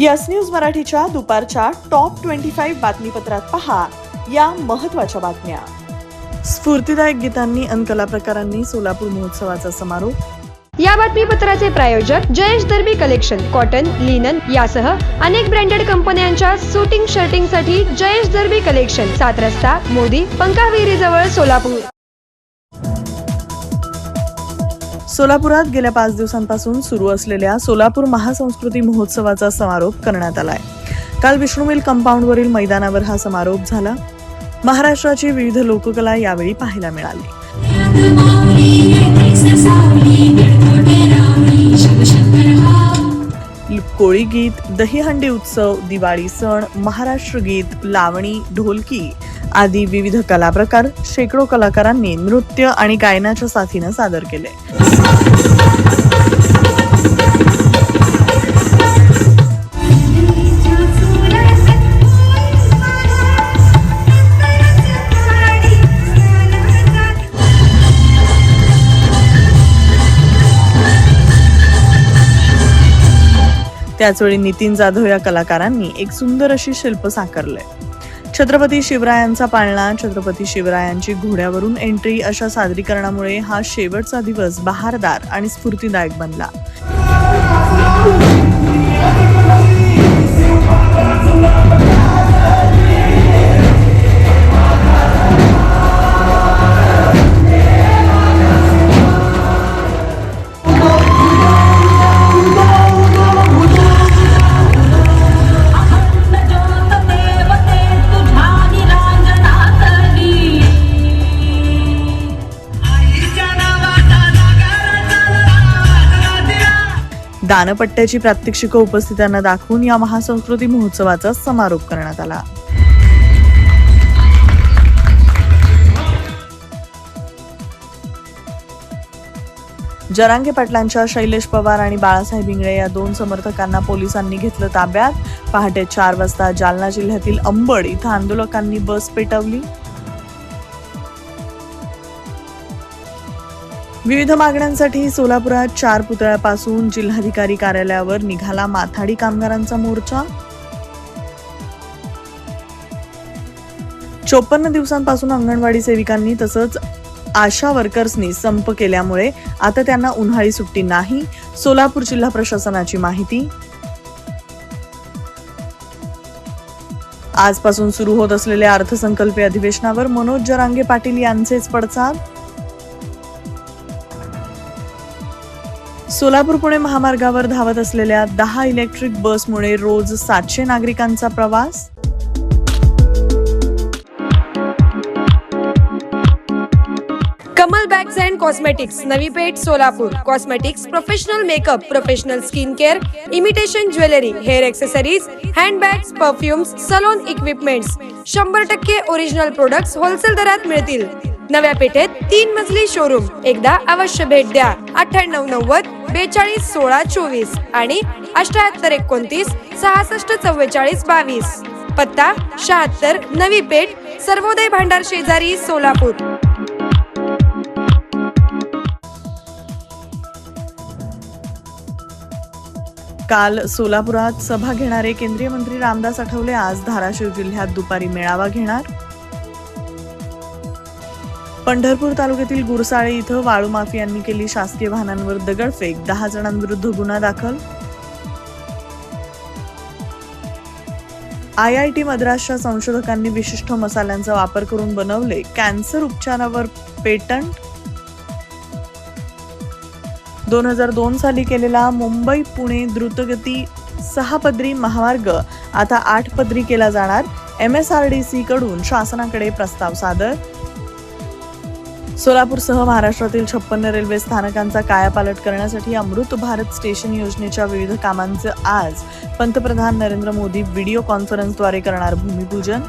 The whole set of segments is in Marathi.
यस न्यूज मराठीच्या दुपारच्या टॉप ट्वेंटी फाईव्ह बातमीपत्रात पहा या महत्त्वाच्या बातम्या. स्फूर्तिदायक गीतांनी अन कला प्रकारांनी सोलापूर महोत्सवाचा समारोप. या बातमीपत्राचे प्रायोजक Jayesh Darbi collection cotton linen यासह अनेक ब्रँडेड कंपन्यांच्या सुटिंग शर्टिंगसाठी जयेश दर्बी कलेक्शन सात रस्ता मोदी पंकाविहिरी जवळ सोलापूर. सोलापुरात गेल्या पाच दिवसांपासून सुरू असलेल्या सोलापूर महासंस्कृती महोत्सवाचा समारोप करण्यात आलाय. काल विष्णू मिल कंपाऊंडवरील मैदानावर हा समारोप झाला. महाराष्ट्राची विविध लोककला यावेळी पाहायला मिळाली. कोळी गीत दहीहंडी उत्सव दिवाळी सण महाराष्ट्र गीत लावणी ढोलकी आदी विविध कलाप्रकार शेकडो कलाकारांनी नृत्य आणि गायनाच्या साथीनं सादर केले. त्याचवेळी नितीन जाधव या कलाकारांनी एक सुंदर अशी शिल्प साकारले छत्रपती शिवरायांचा पाळणा छत्रपती शिवरायांची घोड्यावरून एंट्री अशा सादरीकरणामुळे हा शेवटचा दिवस बहारदार आणि स्फूर्तीदायक बनला. दानपट्ट्याची प्रात्यक्षिकं उपस्थितांना दाखवून या महासंस्कृती महोत्सवाचा समारोप करण्यात आला. जरांगे पाटलांच्या शैलेश पवार आणि बाळासाहेब इंगळे या दोन समर्थकांना पोलिसांनी घेतलं ताब्यात. पहाटे चार वाजता जालना जिल्ह्यातील अंबड इथं आंदोलकांनी बस पेटवली. विविध मागण्यांसाठी सोलापुरात चार पुतळ्यापासून जिल्हाधिकारी कार्यालयावर निघाला माथाडी कामगारांचा मोर्चा. चोपन्न दिवसांपासून अंगणवाडी सेविकांनी तसंच आशा वर्कर्सनी संप केल्यामुळे आता त्यांना उन्हाळी सुट्टी नाही सोलापूर जिल्हा प्रशासनाची माहिती. आजपासून सुरू होत असलेल्या अर्थसंकल्पीय अधिवेशनावर मनोज जरांगे पाटील यांचेच पडसाद. सोलापूर पुणे महामार्गावर धावत असलेल्या दहा इलेक्ट्रिक बसमुळे रोज सातशे नागरिकांचा प्रवास? Kamal bags and cosmetics Navi Peth Solapur. Cosmetics professional makeup professional skin care imitation jewellery hair accessories handbags perfumes salon equipments शंभर टक्के ओरिजिनल प्रोडक्ट्स होलसेल दरात मिळतील. नव्या पेठेत तीन मजली शोरूम एकदा अवश्य भेट द्या. अठ्ठ्याण्णव नव्वद बेचाळीस सोळा चोवीस आणि अठ्याहत्तर एकोणतीस सहासष्ट चव्वेचाळीस बावीस. पत्ता शहात्तर नवी पेठ सर्वोदय भांडार शेजारी सोलापूर. काल सोलापुरात सभा घेणारे केंद्रीय मंत्री रामदास आठवले आज धाराशिव जिल्ह्यात दुपारी मेळावा घेणार. पंढरपूर तालुक्यातील गुरसाळे इथं वाळू माफियांनी केली शासकीय वाहनांवर दगडफेक. दहा जणांविरुद्ध गुन्हा दाखल. आय आय टी मद्रासच्या संशोधकांनी विशिष्ट मसाल्यांचा वापर करून बनवले कॅन्सर उपचारावर पेटंट. दोन हजार दोन साली केलेला मुंबई पुणे द्रुतगती सहा पदरी महामार्ग. आता आठ पदरी केला जाणार. M S R D C कडून शासनाकडे प्रस्ताव सादर. सोलापूरसह महाराष्ट्रातील छप्पन्न रेल्वे स्थानकांचा कायापालट करण्यासाठी अमृत भारत स्टेशन योजनेच्या विविध कामांचं आज पंतप्रधान नरेंद्र मोदी व्हिडिओ कॉन्फरन्सद्वारे करणार भूमिपूजन.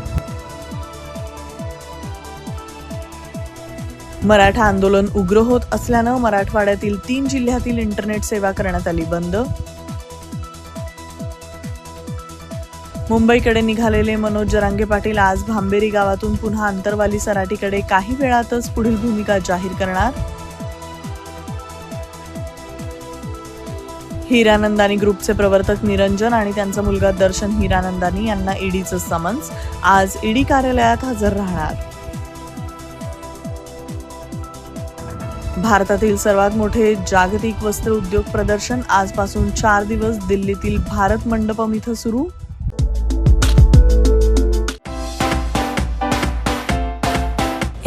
मराठा आंदोलन उग्र होत असल्यानं मराठवाड्यातील तीन जिल्ह्यातील इंटरनेट सेवा करण्यात आली बंद. मुंबईकडे निघालेले मनोज जरांगे पाटील आज भांबेरी गावातून पुन्हा अंतरवाली सराटीकडे काही वेळातच पुढील भूमिका जाहीर करणार. हिरानंदानी ग्रुपचे प्रवर्तक निरंजन आणि त्यांचा मुलगा दर्शन हिरानंदानी यांना ईडीचं समन्स. आज ईडी कार्यालयात हजर राहणार. भारतातील सर्वात मोठे जागतिक वस्त्र उद्योग प्रदर्शन आजपासून चार दिवस दिल्लीतील भारत मंडपम इथं सुरू.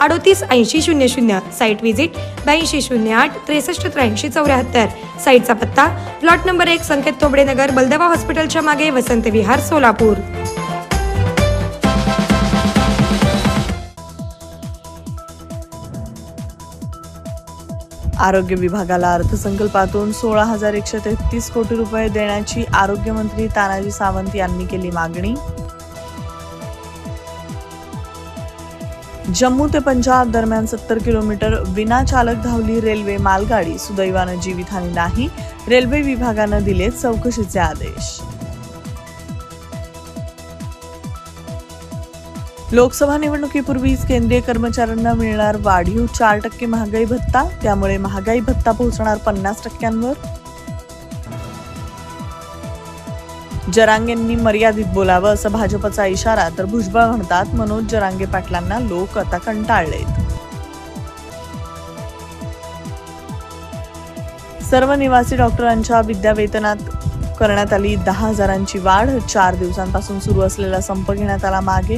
अडोतीस ऐंशी शून्य शून्य. साईट व्हिजिट ब्याऐंशी शून्य आठ त्रेसष्ट त्र्याऐंशी चौऱ्याहत्तर. साईटचा पत्ता प्लॉट नंबर एक संकेत तोबडेनगर नगर हॉस्पिटलच्या मागे वसंत विहार सोलापूर. आरोग्य विभागाला अर्थसंकल्पातून सोळा हजार एकशे तेहतीस कोटी रुपये देण्याची आरोग्यमंत्री तानाजी सावंत यांनी केली मागणी. जम्मू ते पंजाब दरम्यान सत्तर किलोमीटर विनाचालक धावली रेल्वे मालगाडी सुदैवानं जीवितहानी नाही. रेल्वे विभागानं दिले चौकशीचे आदेश. लोकसभा निवडणुकीपूर्वीच केंद्रीय कर्मचाऱ्यांना मिळणार वाढीव चार टक्के महागाई भत्ता त्यामुळे महागाई भत्ता पोहोचणार पन्नास टक्क्यांवर. जरांगेंनी मर्यादित बोलावं असं भाजपचा इशारा तर भुजबळ म्हणतात मनोज जरांगे पाटलांना लोक आता कंटाळलेत. सर्व निवासी डॉक्टरांच्या विद्यावेतनात करण्यात आली दहा हजारांची वाढ चार दिवसांपासून सुरू असलेला संप घेण्यात आला मागे.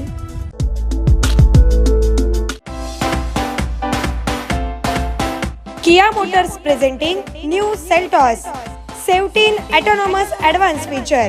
Kia Motors presenting new Seltos seventeen autonomous advance feature.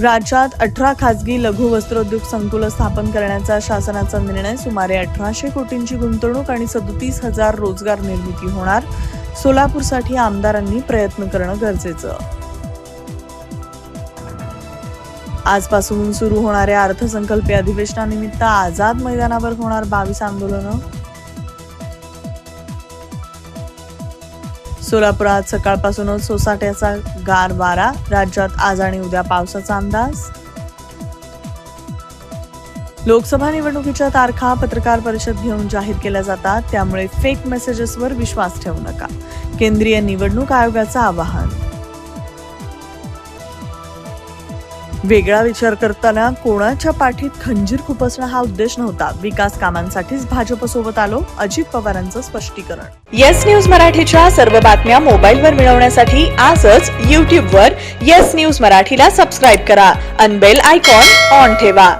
राज्यात अठरा खासगी लघु वस्त्रोद्योग संकुल स्थापन करण्याचा शासनाचा निर्णय. सुमारे अठराशे कोटींची गुंतवणूक आणि सदतीस हजार रोजगार निर्मिती होणार. सोलापूरसाठी आमदारांनी प्रयत्न करणं गरजेचं. आजपासून सुरू होणाऱ्या अर्थसंकल्पीय अधिवेशनानिमित्त आझाद मैदानावर होणार बावीस आंदोलनं. सोलापुरात सकाळपासूनच सोसाट्याचा गार वारा राज्यात आज आणि उद्या पावसाचा अंदाज. लोकसभा निवडणुकीच्या तारखा पत्रकार परिषद घेऊन जाहीर केल्या जातात त्यामुळे फेक मेसेजेसवर विश्वास ठेवू नका. केंद्रीय निवडणूक आयोगाचं आवाहन. वेगळा विचार करताना कोणाच्या पाठीत खंजीर खुपसणं हा उद्देश नव्हता. विकास कामांसाठीच भाजपसोबत आलो अजित पवारांचं स्पष्टीकरण. येस न्यूज मराठीच्या सर्व बातम्या मोबाईलवर मिळवण्यासाठी आजच यूट्यूबवर येस न्यूज मराठीला सबस्क्राईब करा. अनबेल आयकॉन ऑन ठेवा.